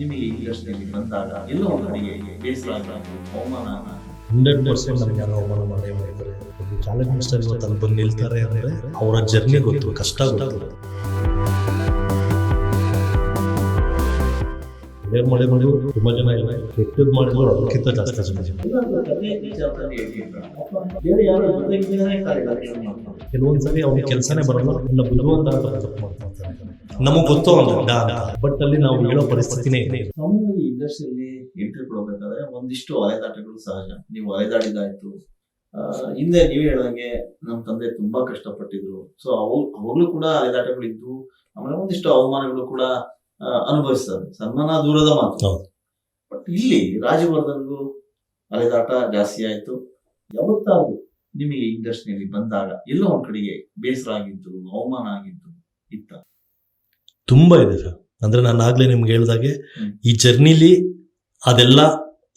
ನಿಮಗೆ ಇಂಡಸ್ಟ್ರಿಯಲ್ಲಿ ಬಂದಾಗ ಎಲ್ಲೋ ಒಂದು ಕಡೆಗೆ ಅವಮಾನ ನನಗೆ ಅವರ ಜರ್ನಿ ಗೊತ್ತು, ಕಷ್ಟ ಗೊತ್ತು. ತುಂಬ ಜನ ಇಲ್ಲ ಕೆಟ್ಟದ್ದು ಮಾಡಿದ್ರು ಅದಕ್ಕಿಂತ ಜಾಸ್ತಿ ಜನ ಕೆಲವೊಂದ್ಸರಿ ಅವ್ರಿಗೆ ಕೆಲಸನೇ ಬರಲ್ಲ, ಇಲ್ಲ ಬುದ್ಧಿವಂತ ಅಂತ ನಮಗೆ ಗೊತ್ತು ಅವ್ನು ಅಂತ. ಬಟ್ ಅಲ್ಲಿ ನಾವು ಹೇಳೋ ಪರಿಸ್ಥಿತಿನೇ ಇದೆ ಸಾಮಾನ್ಯವಾಗಿ ಇಂಡಸ್ಟ್ರಿಯಲ್ಲಿ ಎಂಟ್ರಿ ಕೊಡಬೇಕಾದ್ರೆ ಒಂದಿಷ್ಟು ಅಲೆದಾಟಗಳು ಸಹಜ. ನೀವು ಅಲೆದಾಡಿದಾಯ್ತು ಹಿಂದೆ ನೀವು ಹೇಳಂಗೆ ನಮ್ಮ ತಂದೆ ತುಂಬಾ ಕಷ್ಟಪಟ್ಟಿದ್ರು. ಸೊ ಅವ್ ಅವಾಗ್ಲೂ ಕೂಡ ಅಲೆದಾಟಗಳು ಇದ್ದು ಆಮೇಲೆ ಒಂದಿಷ್ಟು ಅವಮಾನಗಳು ಕೂಡ ಅನುಭವಿಸ್ತಾರೆ ಸನ್ಮಾನ ದೂರದ ಮಾತು. ಬಟ್ ಇಲ್ಲಿ ರಾಜವರ್ಧನ್ಗೂ ಅಲೆದಾಟ ಜಾಸ್ತಿ ಆಯ್ತು. ಯಾವತ್ತಾದ್ರೂ ನಿಮಗೆ ಇಂಡಸ್ಟ್ರಿಯಲ್ಲಿ ಬಂದಾಗ ಎಲ್ಲೋ ಒಂದ್ ಕಡೆಗೆ ಬೇಸರ ಆಗಿದ್ದು ಅವಮಾನ ಆಗಿದ್ದು ಇತ್ತ? ತುಂಬಾ ಇದೆ ಸರ್. ಅಂದ್ರೆ ನಾನು ಆಗ್ಲೇ ನಿಮ್ಗೆ ಹೇಳ್ದಾಗೆ. ಈ ಜರ್ನಿಲಿ ಅದೆಲ್ಲ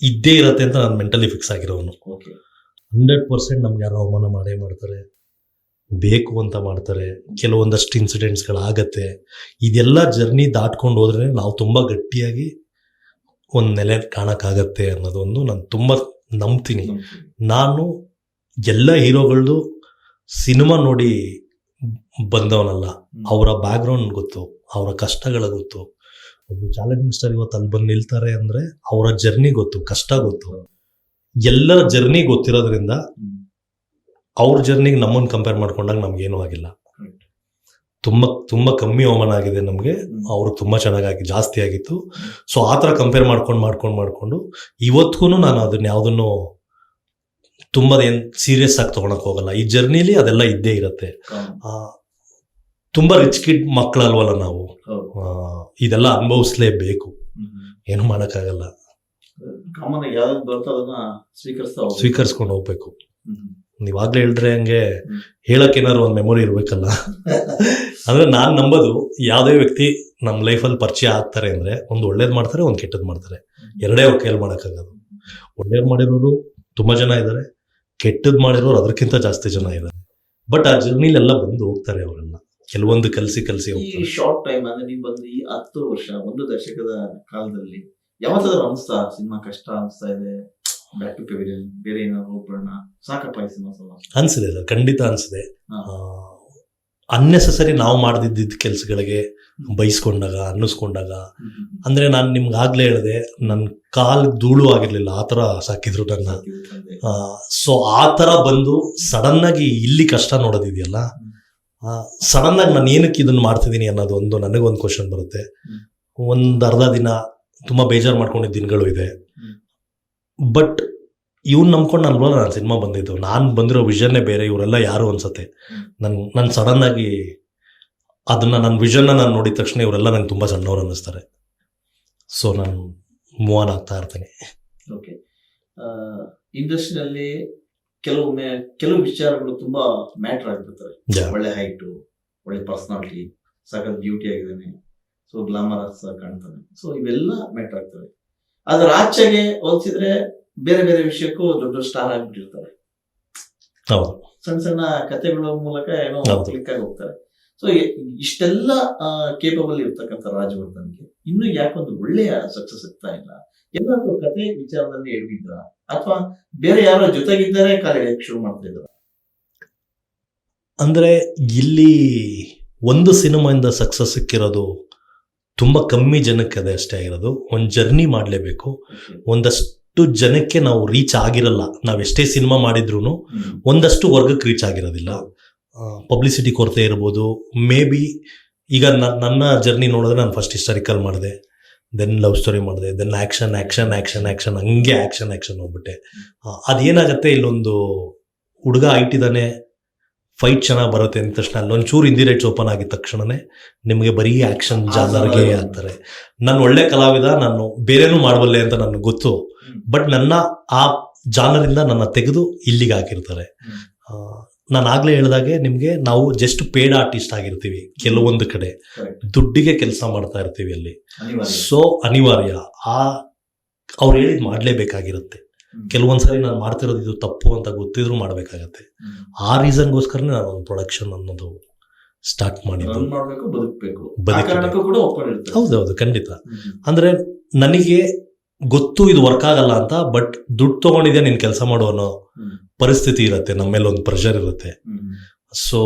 ಇದ್ದೇ ಇರತ್ತೆ ಅಂತ ನಾನು ಮೆಂಟಲಿ ಫಿಕ್ಸ್ ಆಗಿರೋನು ಹಂಡ್ರೆಡ್ ಪರ್ಸೆಂಟ್ ನಮ್ಗೆ ಯಾರೋ ಅವಮಾನ ಮಾಡೇ ಮಾಡ್ತಾರೆ. ಬೇಕು ಅಂತ ಮಾಡ್ತಾರೆ. ಕೆಲವೊಂದಷ್ಟು ಇನ್ಸಿಡೆಂಟ್ಸ್ಗಳಾಗತ್ತೆ ಇದೆಲ್ಲ ಜರ್ನಿ ದಾಟ್ಕೊಂಡು ಹೋದ್ರೆ ನಾವು ತುಂಬ ಗಟ್ಟಿಯಾಗಿ ಒಂದು ನೆಲೆ ಕಾಣಕ್ಕಾಗತ್ತೆ ಅನ್ನೋದೊಂದು ನಾನು ತುಂಬ ನಂಬ್ತೀನಿ. ನಾನು ಎಲ್ಲ ಹೀರೋಗಳದ್ದು ಸಿನಿಮಾ ನೋಡಿ ಬಂದವನಲ್ಲ. ಅವರ ಬ್ಯಾಕ್ಗ್ರೌಂಡ್ ಗೊತ್ತು. ಅವರ ಕಷ್ಟಗಳ ಗೊತ್ತು. ಒಬ್ಬರು ಚಾಲೆಂಜಿಂಗ್ ಸ್ಟಾರ್ ಇವತ್ತು ಅಲ್ಲಿ ಬಂದು ನಿಲ್ತಾರೆ ಅಂದ್ರೆ ಅವರ ಜರ್ನಿ ಗೊತ್ತು ಕಷ್ಟ ಗೊತ್ತು. ಎಲ್ಲರ ಜರ್ನಿ ಗೊತ್ತಿರೋದ್ರಿಂದ. ಅವ್ರ ಜರ್ನಿಗೆ ನಮ್ಮನ್ನು ಕಂಪೇರ್ ಮಾಡ್ಕೊಂಡಾಗ ನಮ್ಗೇನೂ ಆಗಿಲ್ಲ. ತುಂಬ ತುಂಬ ಕಮ್ಮಿ ಅವಮಾನ ಆಗಿದೆ ನಮಗೆ. ಅವರು ತುಂಬ ಚೆನ್ನಾಗಿ ಜಾಸ್ತಿ ಆಗಿತ್ತು. ಸೊ ಆ ಥರ ಕಂಪೇರ್ ಮಾಡ್ಕೊಂಡು ಮಾಡ್ಕೊಂಡು ಮಾಡಿಕೊಂಡು ಇವತ್ತಿಗೂ ನಾನು ಅದನ್ನ ಯಾವುದನ್ನು ತುಂಬ ಏನು ಸೀರಿಯಸ್ ಆಗಿ ತೊಗೊಳಕ್ಕೆ ಹೋಗಲ್ಲ. ಈ ಜರ್ನಿಲಿ ಅದೆಲ್ಲ ಇದ್ದೇ ಇರುತ್ತೆ. ತುಂಬಾ ರಿಚ್ ಕಿಡ್ ಮಕ್ಕಳಲ್ವಲ್ಲ ನಾವು. ಇದೆಲ್ಲ ಅನುಭವಿಸ್ಲೇಬೇಕು. ಏನು ಮಾಡೋಕ್ಕಾಗಲ್ಲ. ಕಾಮನ್ ಯಾವ್ದು ಬರ್ತೋ ಅದನ್ನ ಸ್ವೀಕರಿಸ್ತಾ ಹೋಗ್ಬೇಕು. ಸ್ವೀಕರಿಸ್ಕೊಂಡು ಹೋಗ್ಬೇಕು. ನೀವಾಗ್ಲೇ ಹೇಳಿದ್ರೆ ಹಂಗೆ. ಹೇಳಕ್ ಏನಾದ್ರು ಒಂದು ಮೆಮೊರಿ ಇರಬೇಕಲ್ಲ. ಅಂದ್ರೆ ನಾನು ನಂಬೋದು ಯಾವುದೇ ವ್ಯಕ್ತಿ ನಮ್ಮ ಲೈಫಲ್ಲಿ ಪರಿಚಯ ಆಗ್ತಾರೆ ಅಂದ್ರೆ ಒಂದು ಒಳ್ಳೇದು ಮಾಡ್ತಾರೆ ಒಂದು ಕೆಟ್ಟದ್ ಮಾಡ್ತಾರೆ. ಎರಡೇ ಅವ್ರ ಕೈಯಲ್ಲಿ ಮಾಡೋಕ್ಕಾಗೋದು ಒಳ್ಳೇದು ಮಾಡಿರೋರು ತುಂಬಾ ಜನ ಇದ್ದಾರೆ ಕೆಟ್ಟದ್ ಮಾಡಿರೋರು ಅದಕ್ಕಿಂತ ಜಾಸ್ತಿ ಜನ ಇದ್ದಾರೆ ಬಟ್ ಆ ಜರ್ನಿಲೆಲ್ಲ ಬಂದು ಹೋಗ್ತಾರೆ ಅವರೆಲ್ಲ. ಕೆಲವೊಂದು ಕಲಸಿ ಕಲಸಿ ಈ ಶಾರ್ಟ್ ಟೈಮ್ ಅಂದ್ರೆ ನೀವು ಬಂದು ಈ ಹತ್ತು ವರ್ಷ ಒಂದು ದಶಕದ ಕಾಲದಲ್ಲಿ ಯಾವತ್ತಾದ್ರೂ ಅನಿಸ್ತಾ ಸಿನಿಮಾ ಕಷ್ಟ ಅನಿಸ್ತಾ ಇದೆ ಬ್ಯಾಕ್ ಟು ಪೆವಿಲಿಯನ್ ಬೇರೆ ಏನಾದ್ರು ಹೋಗ್ಬಿಡೋಣ ಸಾಕಪ್ಪ ಈ ಸಿನಿಮಾ ಸಲ. ಅನ್ಸಿದೆ ಸರ್ ಖಂಡಿತ ಅನ್ಸಿದೆ. ಅನ್ನೆಸೆಸರಿ ಅನ್ನೆಸಸರಿ ನಾವು ಮಾಡ್ದಿದ್ದ ಕೆಲಸಗಳಿಗೆ ಬೈಸ್ಕೊಂಡಾಗ ಅನ್ನಿಸ್ಕೊಂಡಾಗ ಅಂದ್ರೆ ನಾನು ನಿಮ್ಗೆ ಆಗ್ಲೇ ಹೇಳಿದೆ ನನ್ನ ಕಾಲ್ ಧೂಳು ಆಗಿರ್ಲಿಲ್ಲ ಆ ಥರ ಸಾಕಿದ್ರು ನನ್ನ. ಸೊ ಆ ಥರ ಬಂದು ಸಡನ್ ಆಗಿ ಇಲ್ಲಿ ಕಷ್ಟ ನೋಡೋದಿದೆಯಲ್ಲ? ಸಡನ್ ಆಗಿ ನಾನು ಏನಕ್ಕೆ ಇದನ್ನು ಮಾಡ್ತಿದ್ದೀನಿ ಅನ್ನೋದು ಒಂದು ನನಗೊಂದು ಕ್ವಶನ್ ಬರುತ್ತೆ. ಒಂದು ಅರ್ಧ ದಿನ ತುಂಬ ಬೇಜಾರು ಮಾಡ್ಕೊಂಡಿದ್ದ ದಿನಗಳು ಇದೆ. ಬಟ್ ಇವ್ನು ನಂಬ್ಕೊಂಡು ಅಲ್ವಲ್ಲ ನಾನು ಸಿನಿಮಾ ಬಂದಿದ್ದು. ನಾನು ಬಂದಿರೋ ವಿಷನ್ನೇ ಬೇರೆ, ಇವರೆಲ್ಲ ಯಾರು ಅನ್ಸತ್ತೆ. ನನ್, ನಾನು ಸಡನ್ ಆಗಿ ಅದನ್ನ ನನ್ನ ವಿಷನ್ನ ನಾನು ನೋಡಿದ ತಕ್ಷಣ ಇವರೆಲ್ಲ ನಂಗೆ ತುಂಬ ಸಣ್ಣವ್ರು ಅನ್ನಿಸ್ತಾರೆ. ಸೊ ನಾನು ಮೂವ್ ಆನ್ ಆಗ್ತಾ ಇರ್ತೇನೆ. ಓಕೆ ಇಂಡಸ್ಟ್ರಿಯಲ್ಲಿ ಕೆಲವೊಮ್ಮೆ ಕೆಲವು ವಿಚಾರಗಳು ತುಂಬಾ ಮ್ಯಾಟರ್ ಆಗ್ಬಿಡ್ತವೆ. ಒಳ್ಳೆ ಹೈಟು ಒಳ್ಳೆ ಪರ್ಸನಾಲಿಟಿ ಸಖತ್ ಬ್ಯೂಟಿ ಆಗಿದ್ದಾನೆ. ಸೊ ಗ್ಲಾಮರಸ್ ಕಾಣ್ತಾನೆ. ಸೊ ಇವೆಲ್ಲ ಮ್ಯಾಟರ್ ಆಗ್ತವೆ. ಅದ್ರ ಆಚೆಗೆ ಹೋಲಿಸಿದ್ರೆ ಬೇರೆ ಬೇರೆ ವಿಷಯಕ್ಕೂ ದೊಡ್ಡ ಸ್ಟಾರ್ ಆಗಿಬಿಟ್ಟಿರ್ತಾರೆ. ಹೌದು. ಸಣ್ಣ ಸಣ್ಣ ಕಥೆಗಳ ಮೂಲಕ ಏನೋ ಕ್ಲಿಕ್ ಆಗಿ ಹೋಗ್ತಾರೆ. ಸೊ ಇಷ್ಟೆಲ್ಲ ಕೇಪಬಲ್ ಇರ್ತಕ್ಕಂಥ ರಾಜವರ್ಧನ್ಗೆ ಇನ್ನು ಯಾಕೊಂದು ಒಳ್ಳೆಯ ಸಕ್ಸಸ್ ಸಿಗ್ತಾ ಇಲ್ಲ. ಎಲ್ಲಾದ್ರೂ ಕತೆ ವಿಚಾರದಲ್ಲಿ ಹೇಳಿದ್ರ ಅಥವಾ ಬೇರೆ ಯಾರೋ ಜೊತೆಗಿದ್ದಾರೆ ಕಲೆ ಶುರು ಮಾಡ್ತಾ ಇದ್ರ ಅಂದ್ರೆ ಇಲ್ಲಿ ಒಂದು ಸಿನಿಮಾಯಿಂದ ಸಕ್ಸಸ್ ಸಿಕ್ಕಿರೋದು ತುಂಬಾ ಕಮ್ಮಿ ಜನಕ್ಕೆ ಅದೇ ಅಷ್ಟೇ ಆಗಿರೋದು. ಒಂದು ಜರ್ನಿ ಮಾಡಲೇಬೇಕು. ಒಂದಷ್ಟು ಜನಕ್ಕೆ ನಾವು ರೀಚ್ ಆಗಿರಲ್ಲ. ನಾವು ಎಷ್ಟೇ ಸಿನಿಮಾ ಮಾಡಿದ್ರು ಒಂದಷ್ಟು ವರ್ಗಕ್ಕೆ ರೀಚ್ ಆಗಿರೋದಿಲ್ಲ. ಪಬ್ಲಿಸಿಟಿ ಕೊರತೆ ಇರ್ಬೋದು. ಮೇ ಬಿ ಈಗ ನನ್ನ ಜರ್ನಿ ನೋಡಿದ್ರೆ ನಾನು ಫಸ್ಟ್ ಹಿಸ್ಟಾರಿಕಲ್ ಮಾಡಿದೆ. ದೆನ್ ಲವ್ ಸ್ಟೋರಿ ಮಾಡಿದೆ then action action action action ಹಂಗೆ ಆ್ಯಕ್ಷನ್ ಆ್ಯಕ್ಷನ್ ಹೋಗ್ಬಿಟ್ಟೆ. ಅದೇನಾಗುತ್ತೆ ಇಲ್ಲೊಂದು ಹುಡುಗ ಇಟ್ಟಿದ್ದಾನೆ ಫೈಟ್ ಚೆನ್ನಾಗಿ ಬರುತ್ತೆ ಅಂದ ತಕ್ಷಣ ಅಲ್ಲೊಂಚೂರು ಹಿಂದಿ ರೈಟ್ಸ್ ಓಪನ್ ಆಗಿದ ತಕ್ಷಣನೇ ನಿಮಗೆ ಬರೀ ಆ್ಯಕ್ಷನ್ ಜಾನರ್ಗೆ ಆಗ್ತಾರೆ ನಾನು ಒಳ್ಳೆ ಕಲಾವಿದ ನಾನು ಬೇರೆನೂ ಮಾಡಬಲ್ಲೆ ಅಂತ ನನಗೆ ಗೊತ್ತು ಬಟ್ ನನ್ನ ಆ ಜಾನರಿಂದ ನನ್ನ ತೆಗೆದು ಇಲ್ಲಿಗೆ ಹಾಕಿರ್ತಾರೆ. ನಾನು ಆಗಲೇ ಹೇಳಿದಾಗೆ ನಿಮಗೆ ನಾವು ಜಸ್ಟ್ ಪೇಡ್ ಆರ್ಟಿಸ್ಟ್ ಆಗಿರ್ತೀವಿ ಕೆಲವೊಂದು ಕಡೆ. ದುಡ್ಡಿಗೆ ಕೆಲಸ ಮಾಡ್ತಾ ಇರ್ತೀವಿ ಅಲ್ಲಿ. ಸೊ ಅನಿವಾರ್ಯ. ಆ ಅವ್ರು ಹೇಳಿದ್ ಮಾಡಲೇಬೇಕಾಗಿರುತ್ತೆ. ಕೆಲವೊಂದ್ಸರಿ ನಾನು ಮಾಡ್ತಿರೋದು ಇದು ತಪ್ಪು ಅಂತ ಗೊತ್ತಿದ್ರು ಮಾಡಬೇಕಾಗತ್ತೆ. ಆ ರೀಸನ್ಗೋಸ್ಕರನೇ ನಾನು ಒಂದು ಪ್ರೊಡಕ್ಷನ್ ಅನ್ನೋದು ಸ್ಟಾರ್ಟ್ ಮಾಡಿದ್ದು. ಬದುಕಬೇಕು. ಒಪ್ಕೊಂಡಿರ್ತಾರೆ ಹೌದೌದು ಖಂಡಿತ. ಅಂದ್ರೆ ನನಗೆ ಗೊತ್ತು ಇದು ವರ್ಕ್ ಆಗಲ್ಲ ಅಂತ ಬಟ್ ದುಡ್ಡು ತಗೊಂಡಿದೆ ನೀನ್ ಕೆಲಸ ಮಾಡು ಅನ್ನೋ ಪರಿಸ್ಥಿತಿ ಇರುತ್ತೆ ನಮ್ಮ ಮೇಲೆ ಒಂದು ಪ್ರೆಷರ್ ಇರುತ್ತೆ. ಸೊ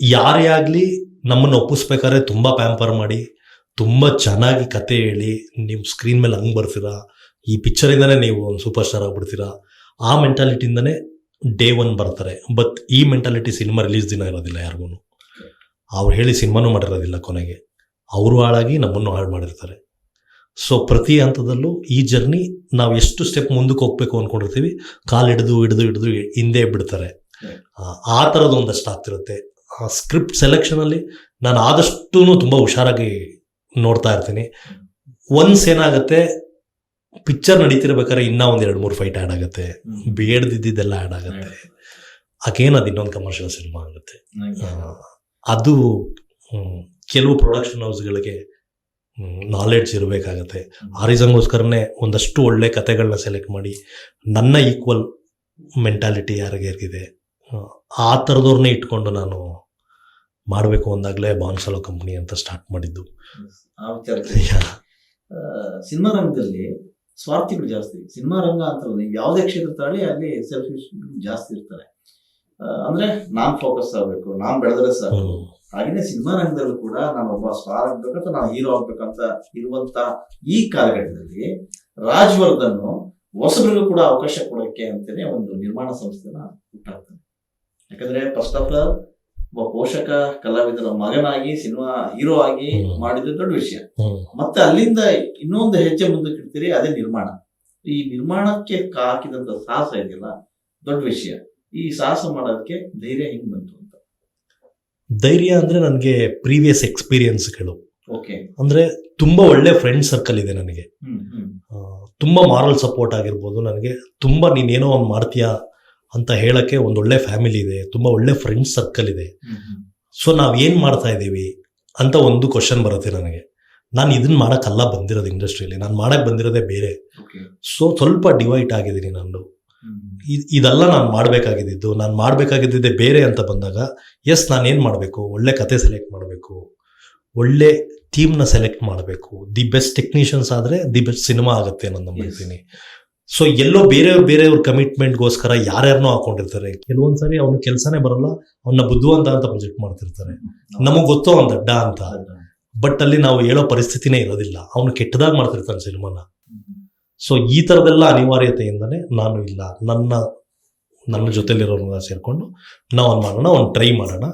ಯಾರೇ ಆಗ್ಲಿ ನಮ್ಮನ್ನ ಒಪ್ಪಿಸ್ಬೇಕಾದ್ರೆ ತುಂಬಾ ಪ್ಯಾಂಪರ್ ಮಾಡಿ ತುಂಬಾ ಚೆನ್ನಾಗಿ ಕತೆ ಹೇಳಿ ನಿಮ್ಮ ಸ್ಕ್ರೀನ್ ಮೇಲೆ ಹಂಗ್ ಬರ್ತೀರಾ ಈ ಪಿಕ್ಚರ್ ಇಂದಾನೆ ನೀವು ಒಂದು ಸೂಪರ್ ಸ್ಟಾರ್ ಆಗ್ಬಿಡ್ತೀರಾ ಆ ಮೆಂಟಾಲಿಟಿಯಿಂದನೇ ಡೇ ಒನ್ ಬರ್ತಾರೆ. ಬಟ್ ಈ ಮೆಂಟಾಲಿಟಿ ಸಿನಿಮಾ ರಿಲೀಸ್ ದಿನ ಇರೋದಿಲ್ಲ ಯಾರಿಗೂ ಅವ್ರು ಹೇಳಿ ಸಿನಿಮಾನು ಮಾಡಿರೋದಿಲ್ಲ ಕೊನೆಗೆ. ಅವರು ಹಾಳಾಗಿ ನಮ್ಮನ್ನು ಹಾಳು ಮಾಡಿರ್ತಾರೆ. ಸೊ ಪ್ರತಿ ಹಂತದಲ್ಲೂ ಈ ಜರ್ನಿ ನಾವು ಎಷ್ಟು ಸ್ಟೆಪ್ ಮುಂದಕ್ಕೆ ಹೋಗ್ಬೇಕು ಅಂದ್ಕೊಂಡಿರ್ತೀವಿ ಕಾಲು ಹಿಡಿದು ಹಿಡಿದು ಹಿಡಿದು ಹಿಂದೆ ಬಿಡ್ತಾರೆ. ಆ, ಥರದ ಥರದ್ದು ಒಂದಷ್ಟು ಆಗ್ತಿರುತ್ತೆ. ಸ್ಕ್ರಿಪ್ಟ್ ಸೆಲೆಕ್ಷನಲ್ಲಿ ನಾನು ಆದಷ್ಟೂ ತುಂಬ ಹುಷಾರಾಗಿ ನೋಡ್ತಾ ಇರ್ತೀನಿ. ಒನ್ಸ್ ಏನಾಗುತ್ತೆ ಪಿಕ್ಚರ್ ನಡೀತಿರ್ಬೇಕಾದ್ರೆ ಇನ್ನೂ ಒಂದು ಎರಡು ಮೂರು ಫೈಟ್ ಆ್ಯಡ್ ಆಗುತ್ತೆ. ಬೇಡದಿದ್ದಿದ್ದೆಲ್ಲ ಬೇಡ್ದಿದ್ದೆಲ್ಲ ಆ್ಯಡ್ ಆಗುತ್ತೆ. ಅಗೇನ್ ಅದು ಇನ್ನೊಂದು ಕಮರ್ಷಿಯಲ್ ಸಿನಿಮಾ ಆಗುತ್ತೆ. ಅದು ಕೆಲವು ಪ್ರೊಡಕ್ಷನ್ ಹೌಸ್ಗಳಿಗೆ ನಾಲೆಡ್ಜ್ ಇರಬೇಕಾಗತ್ತೆ. ಆ ರೀಸನ್ಗೋಸ್ಕರನೇ ಒಂದಷ್ಟು ಒಳ್ಳೆ ಕತೆಗಳನ್ನ ಸೆಲೆಕ್ಟ್ ಮಾಡಿ ನನ್ನ ಈಕ್ವಲ್ ಮೆಂಟಾಲಿಟಿ ಯಾರಿಗೇರಿಗಿದೆ ಆ ಥರದವ್ರನ್ನೇ ಇಟ್ಕೊಂಡು ನಾನು ಮಾಡಬೇಕು ಅಂದಾಗಲೇ ಬಾನ್ಸಲೋ ಕಂಪ್ನಿ ಅಂತ ಸ್ಟಾರ್ಟ್ ಮಾಡಿದ್ದು. ಸಿನಿಮಾ ರಂಗದಲ್ಲಿ ಸ್ವಾರ್ಥಿಗಳು ಜಾಸ್ತಿ. ಸಿನಿಮಾ ರಂಗ ಅಂತ ಯಾವುದೇ ಕ್ಷೇತ್ರ ತಾಳಿ ಅಲ್ಲಿ ಸೆಲ್ಫಿಶ್ ಜಾಸ್ತಿ ಇರ್ತಾರೆ. ಅಂದ್ರೆ ನಾನ್ ಫೋಕಸ್ ಆಗ್ಬೇಕು ನಾನ್ ಬೆಳೆದ್ರೆ ಸಾಕು. ಹಾಗೇನೆ ಸಿನಿಮಾ ರಂಗದಲ್ಲೂ ಕೂಡ ನಾನು ಒಬ್ಬ ಸ್ಟಾರ್ ಆಗ್ಬೇಕಂತ ನಾನು ಹೀರೋ ಆಗ್ಬೇಕಂತ ಇರುವಂತ ಈ ಕಾಲಘಟ್ಟದಲ್ಲಿ ರಾಜ್ವರ್ಧನ್ ಹೊಸಬರಿಗೂ ಕೂಡ ಅವಕಾಶ ಕೊಡೋಕೆ ಅಂತಾನೆ ಒಂದು ನಿರ್ಮಾಣ ಸಂಸ್ಥೆನ ಹುಟ್ಟಾಗ್ತಾನೆ ಯಾಕಂದ್ರೆ ಫಸ್ಟ್ ಆಫ್ ಆಲ್ ಒಬ್ಬ ಪೋಷಕ ಕಲಾವಿದರ ಮಗನಾಗಿ ಸಿನಿಮಾ ಹೀರೋ ಆಗಿ ಮಾಡಿದ ದೊಡ್ಡ ವಿಷಯ. ಮತ್ತೆ ಅಲ್ಲಿಂದ ಇನ್ನೊಂದು ಹೆಜ್ಜೆ ಮುಂದಕ್ಕೆ ಇಡ್ತೀರಿ ಅದೇ ನಿರ್ಮಾಣ. ಈ ನಿರ್ಮಾಣಕ್ಕೆ ಹಾಕಿದಂತ ಸಾಹಸ ಇದೆಯಲ್ಲ ದೊಡ್ಡ ವಿಷಯ. ಈ ಸಾಹಸ ಮಾಡೋದಕ್ಕೆ ಧೈರ್ಯ ಹೆಂಗ್ ಬಂತು ಧೈರ್ಯ ಅಂದ್ರೆ ನನಗೆ ಪ್ರೀವಿಯಸ್ ಎಕ್ಸ್ಪೀರಿಯನ್ಸ್ಗಳು. ಓಕೆ. ಅಂದ್ರೆ ತುಂಬಾ ಒಳ್ಳೆ ಫ್ರೆಂಡ್ ಸರ್ಕಲ್ ಇದೆ ನನಗೆ. ತುಂಬಾ ಮಾರಲ್ ಸಪೋರ್ಟ್ ಆಗಿರ್ಬೋದು ನನಗೆ. ತುಂಬಾ ನೀನೇನೋ ಒಂದು ಮಾಡ್ತೀಯಾ ಅಂತ ಹೇಳಕ್ಕೆ ಒಂದು ಒಳ್ಳೆ ಫ್ಯಾಮಿಲಿ ಇದೆ ತುಂಬಾ ಒಳ್ಳೆ ಫ್ರೆಂಡ್ ಸರ್ಕಲ್ ಇದೆ. ಸೊ ನಾವ್ ಏನ್ ಮಾಡ್ತಾ ಇದ್ದೀವಿ ಅಂತ ಒಂದು ಕ್ವಶನ್ ಬರುತ್ತೆ ನನಗೆ. ನಾನು ಇದನ್ನ ಮಾಡೋಕ್ಕಲ್ಲ ಬಂದಿರೋದು ಇಂಡಸ್ಟ್ರಿಯಲ್ಲಿ ನಾನು ಮಾಡಕ್ ಬಂದಿರೋದೇ ಬೇರೆ. ಸೊ ಸ್ವಲ್ಪ ಡಿವೈಟ್ ಆಗಿದ್ದೀನಿ ನಾನು ಇದೆಲ್ಲ ನಾನು ಮಾಡಬೇಕಾಗಿದ್ದು ನಾನು ಮಾಡಬೇಕಾಗಿದ್ದೇ ಬೇರೆ ಅಂತ ಬಂದಾಗ ಎಸ್ ನಾನು ಏನು ಮಾಡಬೇಕು? ಒಳ್ಳೆ ಕತೆ ಸೆಲೆಕ್ಟ್ ಮಾಡಬೇಕು. ಒಳ್ಳೆ ಟೀಮ್ನ ಸೆಲೆಕ್ಟ್ ಮಾಡಬೇಕು. ದಿ ಬೆಸ್ಟ್ ಟೆಕ್ನಿಷಿಯನ್ಸ್ ಆದರೆ ದಿ ಬೆಸ್ಟ್ ಸಿನಿಮಾ ಆಗುತ್ತೆ ನಾನು ನಂಬಿರ್ತೀನಿ ಸೊ ಎಲ್ಲೋ ಬೇರೆ ಬೇರೆಯವ್ರ ಕಮಿಟ್ಮೆಂಟ್ಗೋಸ್ಕರ ಯಾರ್ಯಾರನೋ ಹಾಕೊಂಡಿರ್ತಾರೆ. ಕೆಲವೊಂದ್ಸರಿ ಅವ್ನ ಕೆಲಸನೇ ಬರಲ್ಲ ಅವನ್ನ ಬುದ್ಧಿವಂತ ಅಂತ ಪ್ರೊಜೆಕ್ಟ್ ಮಾಡ್ತಿರ್ತಾರೆ. ನಮಗೆ ಗೊತ್ತೋ ಒಂದು ದಡ್ಡ ಅಂತ. ಬಟ್ ಅಲ್ಲಿ ನಾವು ಹೇಳೋ ಪರಿಸ್ಥಿತಿನೇ ಇರೋದಿಲ್ಲ. ಅವನು ಕೆಟ್ಟದಾಗ ಮಾಡ್ತಿರ್ತಾನೆ ಸಿನಿಮಾನ. ಸೊ ಈ ಥರದೆಲ್ಲ ಅನಿವಾರ್ಯತೆಯಿಂದನೇ ನಾನು ಇಲ್ಲ. ನನ್ನ ನನ್ನ ಜೊತೆಲಿರೋರನ್ನ ಸೇರಿಕೊಂಡು ನಾವು ಒಂದು ಮಾಡೋಣ ಒಂದು ಟ್ರೈ ಮಾಡೋಣ.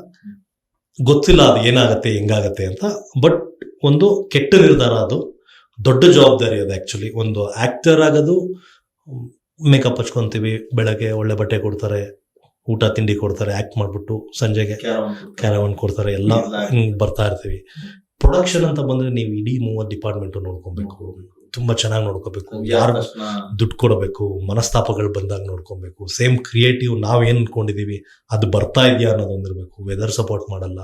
ಗೊತ್ತಿಲ್ಲ ಅದು ಏನಾಗುತ್ತೆ ಹೆಂಗಾಗತ್ತೆ ಅಂತ ಬಟ್ ಒಂದು ಕೆಟ್ಟ ನಿರ್ಧಾರ ಅದು. ದೊಡ್ಡ ಜವಾಬ್ದಾರಿ ಅದು ಆ್ಯಕ್ಚುಲಿ ಒಂದು ಆ್ಯಕ್ಟರ್ ಆಗೋದು ಮೇಕಪ್ ಹಚ್ಕೊತೀವಿ ಬೆಳಗ್ಗೆ ಒಳ್ಳೆ ಬಟ್ಟೆ ಕೊಡ್ತಾರೆ ಊಟ ತಿಂಡಿ ಕೊಡ್ತಾರೆ ಆ್ಯಕ್ಟ್ ಮಾಡಿಬಿಟ್ಟು ಸಂಜೆಗೆ ಕ್ಯಾರವನ್ ಕೊಡ್ತಾರೆ. ಎಲ್ಲ ಹಿಂಗೆ ಬರ್ತಾ ಇರ್ತೀವಿ. ಪ್ರೊಡಕ್ಷನ್ ಅಂತ ಬಂದ್ರೆ ನೀವು ಇಡೀ ಮೂವತ್ತು ಡಿಪಾರ್ಟ್ಮೆಂಟ್ ನೋಡ್ಕೊಬೇಕು. ತುಂಬಾ ಚೆನ್ನಾಗಿ ನೋಡ್ಕೋಬೇಕು. ಯಾರು ದುಡ್ಡು ಕೊಡಬೇಕು ಮನಸ್ತಾಪಗಳು ಬಂದಾಗ ನೋಡ್ಕೊಬೇಕು. ಸೇಮ್ ಕ್ರಿಯೇಟಿವ್ ನಾವೇನು ಅನ್ಕೊಂಡಿದೀವಿ ಅದು ಬರ್ತಾ ಇದೆಯಾ ಅನ್ನೋದೊಂದಿರಬೇಕು ವೆದರ್ ಸಪೋರ್ಟ್ ಮಾಡಲ್ಲ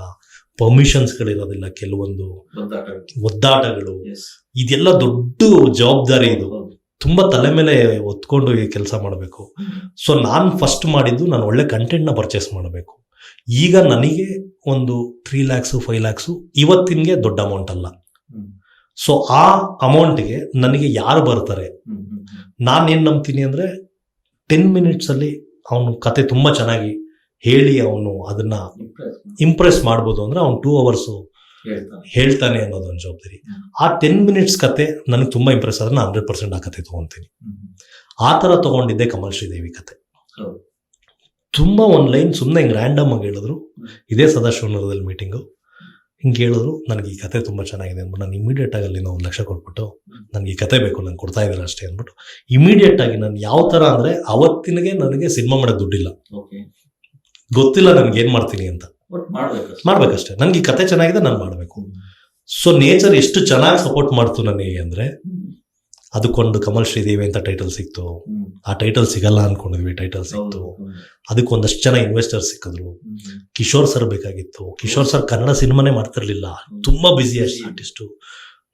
ಪರ್ಮಿಷನ್ಸ್ಗಳಿರೋದಿಲ್ಲ ಕೆಲವೊಂದು ಒದ್ದಾಟಗಳು. ಇದೆಲ್ಲ ದೊಡ್ಡ ಜವಾಬ್ದಾರಿ ಇದು. ತುಂಬಾ ತಲೆ ಮೇಲೆ ಒತ್ಕೊಂಡು ಈ ಕೆಲಸ ಮಾಡಬೇಕು. ಸೊ ನಾನು ಫಸ್ಟ್ ಮಾಡಿದ್ದು ನಾನು ಒಳ್ಳೆ ಕಂಟೆಂಟ್ನ ಪರ್ಚೇಸ್ ಮಾಡಬೇಕು. ಈಗ ನನಗೆ ಒಂದು ತ್ರೀ ಲ್ಯಾಕ್ಸು ಫೈವ್ ಲ್ಯಾಕ್ಸು ಇವತ್ತಿನಗೆ ದೊಡ್ಡ ಅಮೌಂಟ್ ಅಲ್ಲ. ಸೊ ಆ ಅಮೌಂಟ್ಗೆ ನನಗೆ ಯಾರು ಬರ್ತಾರೆ? ನಾನೇನು ನಂಬ್ತೀನಿ ಅಂದರೆ ಟೆನ್ ಮಿನಿಟ್ಸಲ್ಲಿ ಅವನು ಕತೆ ತುಂಬ ಚೆನ್ನಾಗಿ ಹೇಳಿ ಅವನು ಅದನ್ನ ಇಂಪ್ರೆಸ್ ಮಾಡ್ಬೋದು ಅಂದ್ರೆ ಅವ್ನು ಟೂ ಅವರ್ಸು ಹೇಳ್ತಾನೆ. ಅನ್ನೋದು ಒಂದು ಜವಾಬ್ದಾರಿ. ಆ ಟೆನ್ ಮಿನಿಟ್ಸ್ ಕತೆ ನನಗೆ ತುಂಬ ಇಂಪ್ರೆಸ್ ಆದರೆ ನಾನು ಹಂಡ್ರೆಡ್ ಪರ್ಸೆಂಟ್ ಆ ಕತೆ ತೊಗೊತೀನಿ. ಆ ಥರ ತೊಗೊಂಡಿದ್ದೆ ಕಮಲ್ ಶ್ರೀದೇವಿ ಕತೆ. ತುಂಬ ಒಂದು ಲೈನ್ ಸುಮ್ಮನೆ ಹಿಂಗೆ ರ್ಯಾಂಡಮ್ ಆಗಿ ಹೇಳಿದ್ರು. ಇದೇ ಸದಾಶಿವನಗರದಲ್ಲಿ ಮೀಟಿಂಗು ಹಿಂಗೆ ಹೇಳಿದ್ರು ನನಗೆ ಈ ಕತೆ ತುಂಬ ಚೆನ್ನಾಗಿದೆ ಅಂದ್ಬಿಟ್ಟು ನಾನು ಇಮಿಡಿಯೇಟ್ ಆಗಿ ನಾವು ಒಂದು ಲಕ್ಷ ಕೊಟ್ಬಿಟ್ಟು ನನಗೆ ಈ ಕತೆ ಬೇಕು ನಂಗೆ ಕೊಡ್ತಾ ಇದ್ದಾರೆ ಅಷ್ಟೇ ಅಂದ್ಬಿಟ್ಟು ಇಮಿಡಿಯೇಟ್ ಆಗಿ ನಾನು ಯಾವ ಥರ ಅಂದರೆ ಅವತ್ತಿನಗೆ ನನಗೆ ಸಿನಿಮಾ ಮಾಡೋಕ್ಕೆ ದುಡ್ಡಿಲ್ಲ. ಗೊತ್ತಿಲ್ಲ ನನಗೆ ಏನು ಮಾಡ್ತೀನಿ ಅಂತ. ಮಾಡ್ಬೇಕಷ್ಟೇ. ನನಗೆ ಈ ಕತೆ ಚೆನ್ನಾಗಿದೆ ನಾನು ಮಾಡಬೇಕು. ಸೊ ನೇಚರ್ ಎಷ್ಟು ಚೆನ್ನಾಗಿ ಸಪೋರ್ಟ್ ಮಾಡ್ತು ನನಗೆ ಅಂದರೆ ಅದಕ್ಕೊಂದು ಕಮಲ್ ಶ್ರೀದೇವಿ ಅಂತ ಟೈಟಲ್ ಸಿಕ್ತು. ಆ ಟೈಟಲ್ ಸಿಗಲ್ಲ ಅನ್ಕೊಂಡಿದ್ವಿ ಟೈಟಲ್ ಸಿಕ್ತು. ಅದಕ್ಕೊಂದಷ್ಟು ಜನ ಇನ್ವೆಸ್ಟರ್ ಸಿಕ್ಕಿದ್ರು. ಕಿಶೋರ್ ಸರ್ ಬೇಕಾಗಿತ್ತು. ಕಿಶೋರ್ ಸರ್ ಕನ್ನಡ ಸಿನಿಮಾನೇ ಮಾಡ್ತಿರ್ಲಿಲ್ಲ. ತುಂಬಾ ಬ್ಯುಸಿ ಅಷ್ಟು ಆರ್ಟಿಸ್ಟು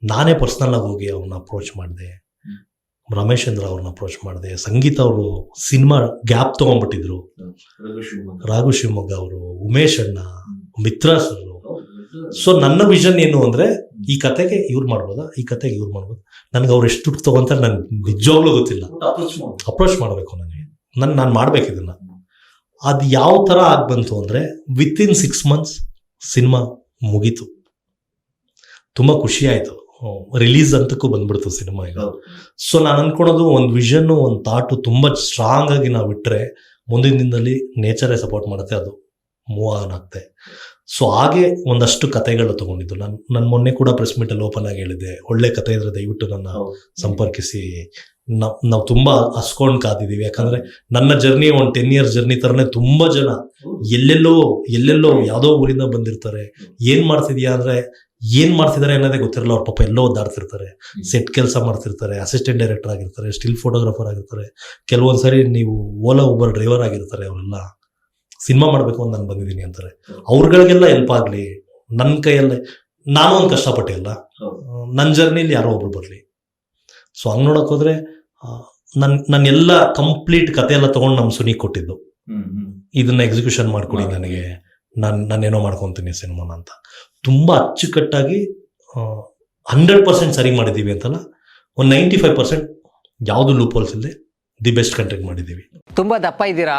ನಾನೇ ಪರ್ಸ್ನಲ್ ಆಗಿ ಹೋಗಿ ಅವ್ರನ್ನ ಅಪ್ರೋಚ್ ಮಾಡಿದೆ. ರಮೇಶ್ ಚಂದ್ರ ಅವ್ರನ್ನ ಅಪ್ರೋಚ್ ಮಾಡಿದೆ. ಸಂಗೀತ ಅವರು ಸಿನಿಮಾ ಗ್ಯಾಪ್ ತಗೊಂಡ್ಬಿಟ್ಟಿದ್ರು. ರಾಘು ಶಿವಮೊಗ್ಗ. ಅವರು ಉಮೇಶ್ ಅಣ್ಣ ಮಿತ್ರ ಸರ್ ಸೊ ನನ್ನ ವಿಷನ್ ಏನು ಅಂದ್ರೆ ಈ ಕತೆಗೆ ಇವ್ರು ಮಾಡ್ಬೋದಾ? ಈ ಕತೆಗೆ ಇವ್ರು ಮಾಡ್ಬೋದು? ನನ್ಗೆ ಅವ್ರು ಎಷ್ಟು ದುಡ್ಡು ತಗೊಂತಾರೆ ನನ್ಗೆ ನಿಜವಾಗ್ಲೂ ಗೊತ್ತಿಲ್ಲ. ಅಪ್ರೋಚ್ ಮಾಡ್ಬೇಕು ನನಗೆ ನನ್ ನಾನು ಮಾಡ್ಬೇಕು ಇದನ್ನ. ಅದು ಯಾವ ತರ ಆಗ್ ಬಂತು ಅಂದ್ರೆ within six months cinema ಮುಗೀತು. ತುಂಬಾ ಖುಷಿ ಆಯ್ತು. ರಿಲೀಸ್ ಅಂತಕ್ಕೂ ಬಂದ್ಬಿಡ್ತು ಸಿನಿಮಾ ಈಗ. ಸೊ ನಾನು ಅನ್ಕೊಳೋದು ಒಂದು ವಿಷನ್ ಒಂದು ಥಾಟು ತುಂಬಾ ಸ್ಟ್ರಾಂಗ್ ಆಗಿ ನಾವು ಇಟ್ಟರೆ ಮುಂದಿನ ದಿನದಲ್ಲಿ ನೇಚರೇ ಸಪೋರ್ಟ್ ಮಾಡುತ್ತೆ ಅದು. ಮೂವ್ ಆನ್ ಆಗ್ತೆ ಸೊ ಹಾಗೆ ಒಂದಷ್ಟು ಕತೆಗಳು ತಗೊಂಡಿದ್ದು. ನಾನು ನನ್ನ ಮೊನ್ನೆ ಕೂಡ ಪ್ರೆಸ್ ಮೀಟಲ್ಲಿ ಓಪನ್ ಆಗಿ ಹೇಳಿದ್ದೆ. ಒಳ್ಳೆ ಕತೆ ಇದ್ರೆ ದಯವಿಟ್ಟು ನನ್ನ ಸಂಪರ್ಕಿಸಿ. ನಾವು ನಾವು ತುಂಬಾ ಹಸ್ಕೊಂಡು ಕಾದಿದ್ದೀವಿ. ಯಾಕಂದ್ರೆ ನನ್ನ ಜರ್ನಿ ಒಂದು ಟೆನ್ ಇಯರ್ಸ್ ಜರ್ನಿ ತರನೇ ತುಂಬಾ ಜನ ಎಲ್ಲೆಲ್ಲೋ ಎಲ್ಲೆಲ್ಲೋ ಯಾವುದೋ ಊರಿಂದ ಬಂದಿರ್ತಾರೆ. ಏನ್ ಮಾಡ್ತಿದ್ಯಾ ಅಂದ್ರೆ ಏನ್ ಮಾಡ್ತಿದಾರೆ ಅನ್ನೋದೇ ಗೊತ್ತಿರಲ್ಲ. ಅವ್ರ ಪಾಪ ಎಲ್ಲೋ ಒದ್ದಾಡ್ತಿರ್ತಾರೆ. ಸೆಟ್ ಕೆಲಸ ಮಾಡ್ತಿರ್ತಾರೆ. ಅಸಿಸ್ಟೆಂಟ್ ಡೈರೆಕ್ಟರ್ ಆಗಿರ್ತಾರೆ ಸ್ಟಿಲ್ ಫೋಟೋಗ್ರಾಫರ್ ಆಗಿರ್ತಾರೆ. ಕೆಲವೊಂದ್ಸರಿ ನೀವು ಓಲಾ ಉಬರ್ ಡ್ರೈವರ್ ಆಗಿರ್ತಾರೆ ಅವರೆಲ್ಲ. ಸಿನಿಮಾ ಮಾಡ್ಬೇಕು ಅಂತ ನಾನು ಬಂದಿದ್ದೀನಿ ಅಂತಾರೆ. ಅವ್ರಗಳಿಗೆಲ್ಲ ಹೆಲ್ಪ್ ಆಗಲಿ ನನ್ನ ಕೈಯಲ್ಲೇ ನಾನು ಒಂದು ಕಷ್ಟಪಟ್ಟೆ ಅಲ್ಲ. ನನ್ನ ಜರ್ನಿಲಿ ಯಾರೋ ಒಬ್ರು ಬರಲಿ. ಸೊ ಹಂಗೆ ನೋಡಕ್ ಹೋದ್ರೆ ನನ್ನ ನನ್ನ ಎಲ್ಲ ಕಂಪ್ಲೀಟ್ ಕತೆ ಎಲ್ಲ ತಗೊಂಡು ನಮ್ಮ ಸುನಿ ಕೊಟ್ಟಿದ್ದು. ಇದನ್ನ ಎಕ್ಸಿಕ್ಯೂಷನ್ ಮಾಡ್ಕೊಡಿ. ನನಗೆ. ನಾನು ನಾನೇನೋ ಮಾಡ್ಕೊತೀನಿ ಸಿನಿಮಾನ ಅಂತ. ತುಂಬಾ ಅಚ್ಚುಕಟ್ಟಾಗಿ ಹಂಡ್ರೆಡ್ ಪರ್ಸೆಂಟ್ ಸರಿ ಮಾಡಿದ್ದೀವಿ ಅಂತಲ್ಲ ಒಂದು ನೈಂಟಿ ಫೈವ್ ಪರ್ಸೆಂಟ್ ಯಾವುದು ಲೂಪ್ ಹೋಲ್ಸ್ ಇಲ್ಲದೆ ದಿ ಬೆಸ್ಟ್ ಕಂಟೆಂಟ್ ಮಾಡಿದ್ದೀವಿ. ತುಂಬಾ ದಪ್ಪ ಇದ್ದೀರಾ?